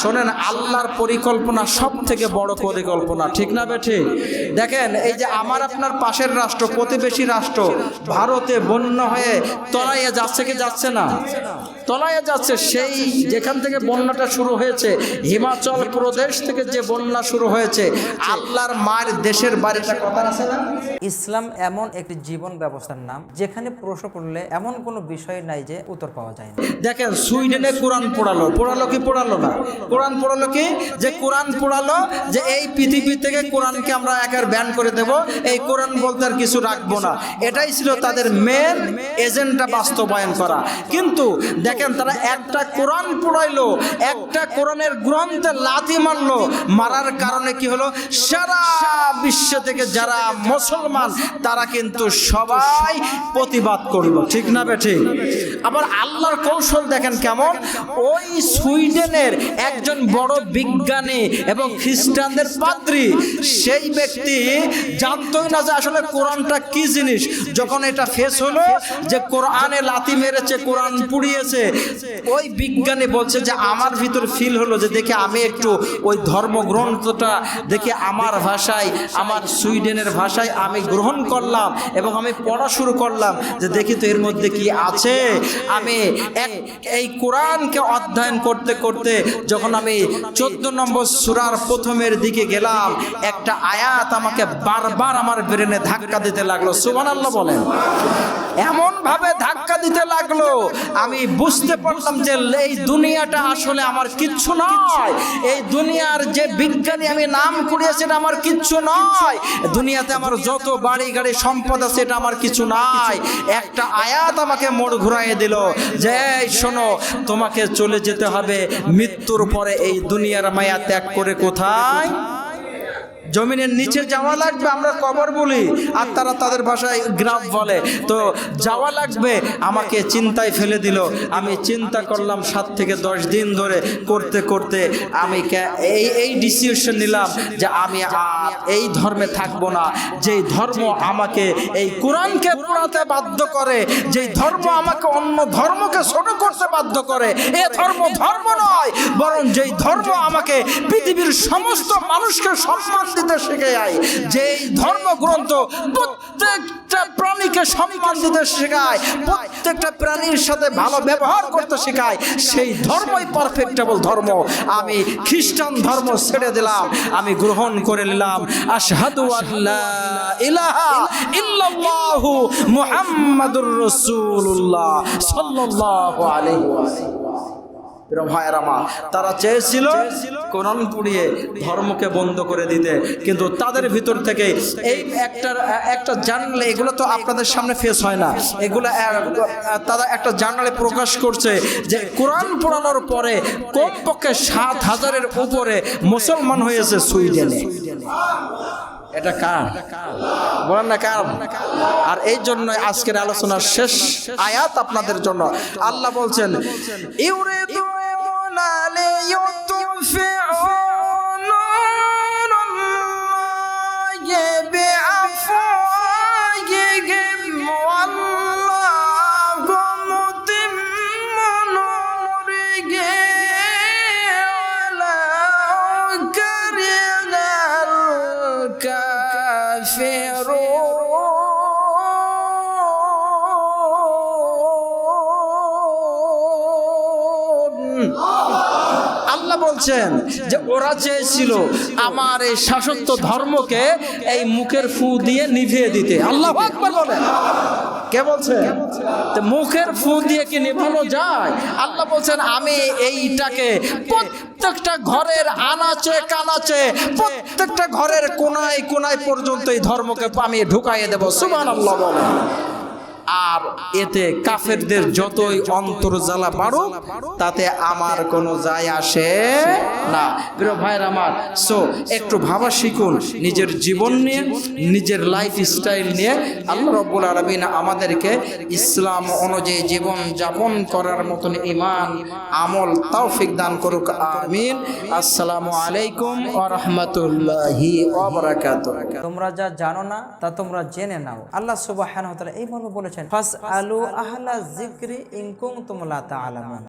শোনেন, আল্লাহর পরিকল্পনা সব থেকে বড় পরিকল্পনা, ঠিক না বেঠে দেখেন, এই যে আমার আপনার পাশের রাষ্ট্র, প্রতিবেশী রাষ্ট্র, ভারতে বন্য হয়ে তরাইয়া যাচ্ছে কি যাচ্ছে না? তলাইয়া যাচ্ছে সেই যেখান থেকে বন্যাটা শুরু হয়েছে। হিমাচল প্রদেশ থেকে যে বন্যা শুরু হয়েছে আল্লাহর মায়ের দেশের বাড়িটা কথা আছে না? ইসলাম এমন একটি জীবন ব্যবস্থার নাম যেখানে প্রশ্ন করলে এমন কোনো বিষয় নাই যে উত্তর পাওয়া যায় না। দেখেন সুইডেনে কোরআন পড়ালো। পড়ালো কি পড়ালো না? কোরআন পড়ালো কি? যে কোরআন পড়ালো যে এই পৃথিবী থেকে কোরআনকে আমরা একের ব্যান করে দেব এই কোরআন বলতে আর কিছু রাখব না। এটাই ছিল তাদের মেন এজেন্ডা বাস্তবায়ন করা। কিন্তু দেখেন তারা একটা কোরআন পড়াইলো, একটা কোরআনের গ্রন্থে লাথি মারলো। মারার কারণে কি হলো? সারা বিশ্ব থেকে যারা মুসলমান, তারা কিন্তু সবাই প্রতিবাদ করল। ঠিক না বেঠিক আবার আল্লাহর কৌশল দেখেন কেমন? ওই সুইডেনের একজন বড় বিজ্ঞানী এবং খ্রিস্টানদের পাদ্রী, সেই ব্যক্তি জানতই না যে আসলে কোরআনটা কি জিনিস। যখন এটা ফেস হলো যে কোরআনে লাথি মেরেছে, কোরআন পুড়িয়েছে ওই বিজ্ঞানী বলছে যে আমার ভিতর ফিল হলো যে দেখে আমি একটু ওই ধর্মগ্রন্থটা দেখে আমার ভাষায়, আমার সুইডেনের ভাষায় আমি গ্রহণ করলাম এবং আমি পড়া শুরু করলাম যে দেখি তো এর মধ্যে কি আছে। আমি এক, এই কোরআনকে অধ্যয়ন করতে করতে যখন আমি চোদ্দ নম্বর সুরার প্রথমের দিকে গেলাম, একটা আয়াত আমাকে বারবার আমার ব্রেনে ধাক্কা দিতে লাগল। সুবান আল্লাহ বলেন। এমন ভাবে ধাক্কা দিতে লাগল। আমি বুঝতে পারলাম যে এই দুনিয়াটা আসলে আমার কিচ্ছু নয়। এই দুনিয়ার যে বিজ্ঞানী আমি নাম করিয়েছি এটা আমার কিচ্ছু নয়। দুনিয়াতে আমার যত বাড়ি গাড়ি সম্পদ আছে এটা আমার কিছু নাই একটা আয়াত আমাকে মোড় ঘুরাইয়ে দিল যে শোনো তোমাকে চলে যেতে হবে মৃত্যুর পরে এই দুনিয়ার মায়া ত্যাগ করে কোথায়? জমিনের নিচে যাওয়া লাগবে, আমরা কবর বলি। আর তারা তাদের ভাষায় গ্রাফ বলে। তো যাওয়া লাগবে, আমাকে চিন্তায় ফেলে দিল। আমি চিন্তা করলাম সাত থেকে দশ দিন ধরে করতে করতে আমি এই এই ডিসিশন নিলাম যে আমি আর এই ধর্মে থাকব না। যেই ধর্ম আমাকে এই কোরআনকে পড়াতে বাধ্য করে, যেই ধর্ম আমাকে অন্য ধর্মকে ছোট করতে বাধ্য করে, এ ধর্ম ধর্ম নয়। বরং যেই ধর্ম আমাকে পৃথিবীর সমস্ত মানুষকে সম্মান দিতে শেখায়, যেই ধর্মগ্রন্থ প্রত্যেকটা প্রাণীকে সম্মান দিতে শেখায়, প্রত্যেকটা প্রাণীর সাথে ভালো ব্যবহার করতে শেখায়, সেই ধর্মই পারফেক্টেবল ধর্ম। আমি খ্রিস্টান ধর্ম ছেড়ে দিলাম, আমি গ্রহণ করে নিলাম। আশহাদু আল্লাহ ইলাহা মুহাম্মাদুর রাসূলুল্লাহ সাল্লাল্লাহু আলাইহি তারা চেয়েছিল কোরআন পুড়িয়ে ধর্মকে বন্ধ করে দিতে, কিন্তু তাদের ভিতর থেকে এই একটা একটা জানলে এগুলো তো আপনাদের সামনে ফেস হয় না, এগুলো তারা একটা জার্নালে প্রকাশ করছে যে কোরআন পড়ানোর পরে কমপক্ষে সাত হাজারের উপরে মুসলমান হয়েছে সুইডেনে। এটা কার? বলেন না কার? আর এই জন্য আজকের আলোচনার শেষ আয়াত আপনাদের জন্য। আল্লাহ বলছেন ইউরিদুনা লিইউতফিউ নূরাল্লাহি বিআফওয়াহিহিম আল্লাহ বলছেন যে ওরা চেয়েছিল আমার এই শাসত্ব ধর্মকে এই মুখের ফু দিয়ে নিভিয়ে দিতে। আল্লাহ আকবার বলেন। কে বলছে? মুখের ফু দিয়ে কি নিভানো যায়? আল্লাহ বলছেন আমি এইটাকে প্রত্যেকটা ঘরের আনাচে কানাচে প্রত্যেকটা ঘরের কোনায় কোনায় পর্যন্ত এই ধর্মকে আমি ঢুকাইয়ে দেবো। সুমান আল্লাহ বলেন। আর এতে কাফেরদের যতই অন্তর্জালা বাড়ুক, তাতে আমার কোনো যায় আসে না। প্রিয় ভাইয়ের আমার সো একটু ভাবা শিখুন নিজের জীবন নিয়ে, নিজের লাইফ স্টাইল নিয়ে। আল্লাহ রব্বুল আলমিন আমাদেরকে ইসলাম অনুযায়ী জীবন যাপন করার মতন ইমান আমল, তৌফিক দান করুক। আমিন। আসসালামু আলাইকুম ওয়া রাহমাতুল্লাহি তোমরা যা জানো না, তা তোমরা জেনে নাও। আল্লাহ তাআলা এই মর্মে বলেছেন। ফাস আলু আহলা জিক্রি ইন তুমলা তা তা'লামুন